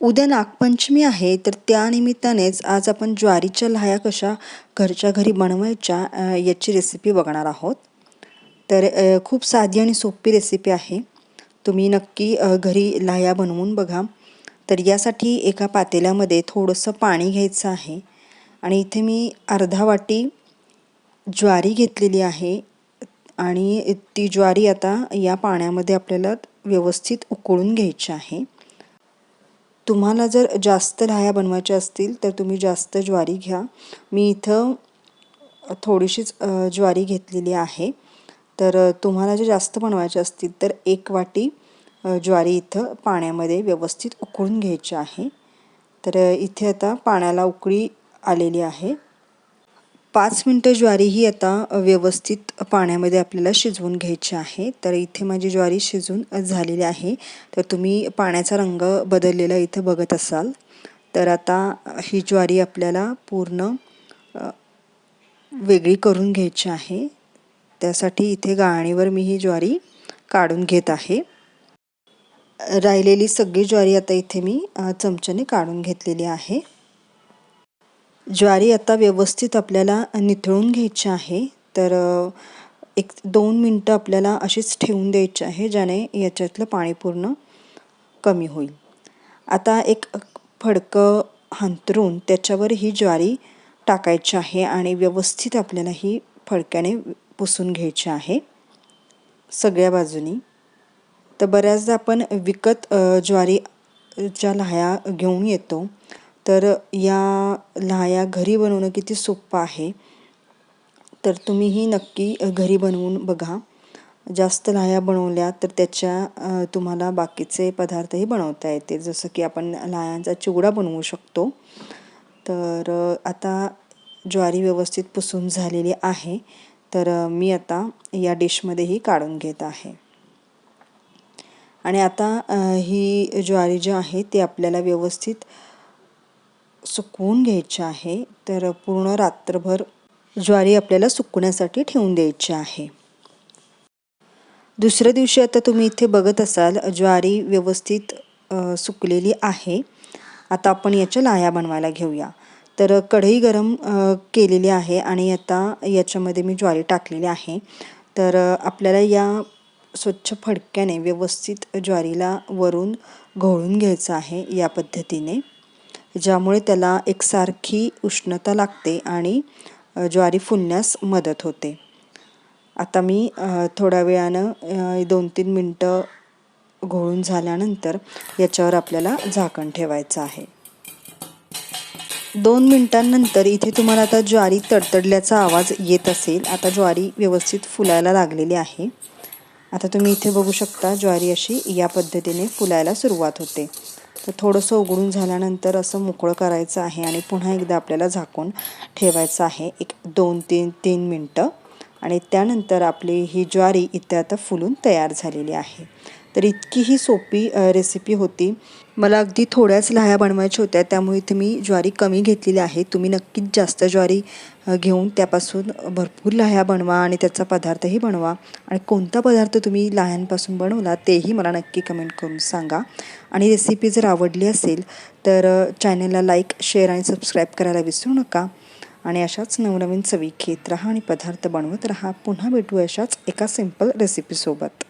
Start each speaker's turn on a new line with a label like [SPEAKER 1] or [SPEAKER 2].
[SPEAKER 1] उद्या नागपंचमी आहे तर त्यानिमित्तानेच आज आपण ज्वारीच्या लाह्या कशा घरच्या घरी बनवायच्या याची रेसिपी बघणार आहोत. तर खूप साधी आणि सोपी रेसिपी आहे. तुम्ही नक्की घरी लाह्या बनवून बघा. तर यासाठी एका पातेल्यामध्ये थोडंसं पाणी घ्यायचं आहे. आणि इथे मी अर्धा वाटी ज्वारी घेतलेली आहे. आणि ती ज्वारी आता या पाण्यामध्ये आपल्याला व्यवस्थित उकळून घ्यायची आहे. तुम्हाला जर जास्त लाह्या बनवायच्या असतील तर तुम्ही जास्त ज्वारी घ्या. मी इथं थोडीशीच ज्वारी घेतलेली आहे. तर तुम्हाला जे जास्त बनवायचे असतील तर एक वाटी ज्वारी इथं पाण्यामध्ये व्यवस्थित उकळून घ्यायची आहे. तर इथे आता पाण्याला उकळी आलेली आहे. पाच मिनटं ज्वारी ही आता व्यवस्थित पाण्यामध्ये आपल्याला शिजवून घ्यायची आहे. तर इथे माझी ज्वारी शिजून झालेली आहे. तर तुम्ही पाण्याचा रंग बदललेला इथे बघत असाल. तर आता ही ज्वारी आपल्याला पूर्ण वेगळी करून घ्यायची आहे. त्यासाठी इथे गाळणीवर मी ही ज्वारी काढून घेत आहे. राहिलेली सगळी ज्वारी आता इथे मी चमच्याने काढून घेतलेली आहे. ज्वारी आता व्यवस्थित आपल्याला निथळून घ्यायची आहे तर एक दोन मिनटं आपल्याला अशीच ठेवून द्यायची आहे ज्याने याच्यातलं पाणी पूर्ण कमी होईल. आता एक फडकं हंतरून त्याच्यावर ही ज्वारी टाकायची आहे आणि व्यवस्थित आपल्याला ही फडक्याने पुसून घ्यायची आहे सगळ्या बाजूनी. तर बऱ्याचदा आपण विकत ज्वारीच्या ज्वारी ज्या लाह्या घेऊन येतो. तर या लाह्या घरी बनवणं किती सोपं आहे. तर तुम्हीही नक्की घरी बनवून बघा. जास्त लाह्या बनवल्या तर त्याच्या तुम्हाला बाकीचे पदार्थही बनवता येते जसं की आपण लाह्यांचा चिवडा बनवू शकतो. तर आता ज्वारी व्यवस्थित पुसून झालेली आहे. तर मी आता या डिशमध्येही काढून घेत आहे. आणि आता ही ज्वारी जी आहे ती आपल्याला व्यवस्थित सुकवून घ्यायचे आहे तर पूर्ण रात्रभर ज्वारी आपल्याला सुकण्यासाठी ठेवून द्यायची आहे. दुसऱ्या दिवशी आता तुम्ही इथे बघत असाल ज्वारी व्यवस्थित सुकलेली आहे. आता आपण याच्या लाह्या बनवायला घेऊया. तर कढई गरम केलेली आहे आणि आता याच्यामध्ये मी ज्वारी टाकलेली आहे. तर आपल्याला या स्वच्छ फडक्याने व्यवस्थित ज्वारीला वरून घोळून घ्यायचं आहे या पद्धतीने. ज्यामुळे त्याला एकसारखी उष्णता लागते आणि ज्वारी फुलण्यास मदत होते. आता मी थोड्या वेळानं दोन तीन मिनटं घोळून झाल्यानंतर याच्यावर आपल्याला झाकण ठेवायचं आहे. दोन मिनटांनंतर इथे तुम्हाला आता ज्वारी तडतडल्याचा आवाज येत असेल. आता ज्वारी व्यवस्थित फुलायला लागलेली आहे. आता तुम्ही इथे बघू शकता ज्वारी अशी या पद्धतीने फुलायला सुरुवात होते. तर थोडंसं उघडून झाल्यानंतर असं मोकळं करायचं आहे आणि पुन्हा एकदा आपल्याला झाकून ठेवायचं आहे. एक दोन तीन तीन मिनटं. आणि त्यानंतर आपली ही ज्वारी इथे आता फुलून तयार झालेली आहे. तर इतकी ही सोपी रेसिपी होती. मला अगदी थोड्याच लाह्या बनवायच्या होत्या त्यामुळे इथे मी ज्वारी कमी घेतलेली आहे. तुम्ही नक्कीच जास्त ज्वारी घेऊन त्यापासून भरपूर लाह्या बनवा आणि त्याचा पदार्थही बनवा. आणि कोणता पदार्थ तुम्ही लाह्यांपासून बनवला तेही मला नक्की कमेंट करून सांगा. आणि रेसिपी जर आवडली असेल तर चॅनलला लाईक शेअर आणि सबस्क्राईब करायला विसरू नका. आणि अशाच नवनवीन चवी घेत राहा आणि पदार्थ बनवत राहा. पुन्हा भेटू अशाच एका सिंपल रेसिपीसोबत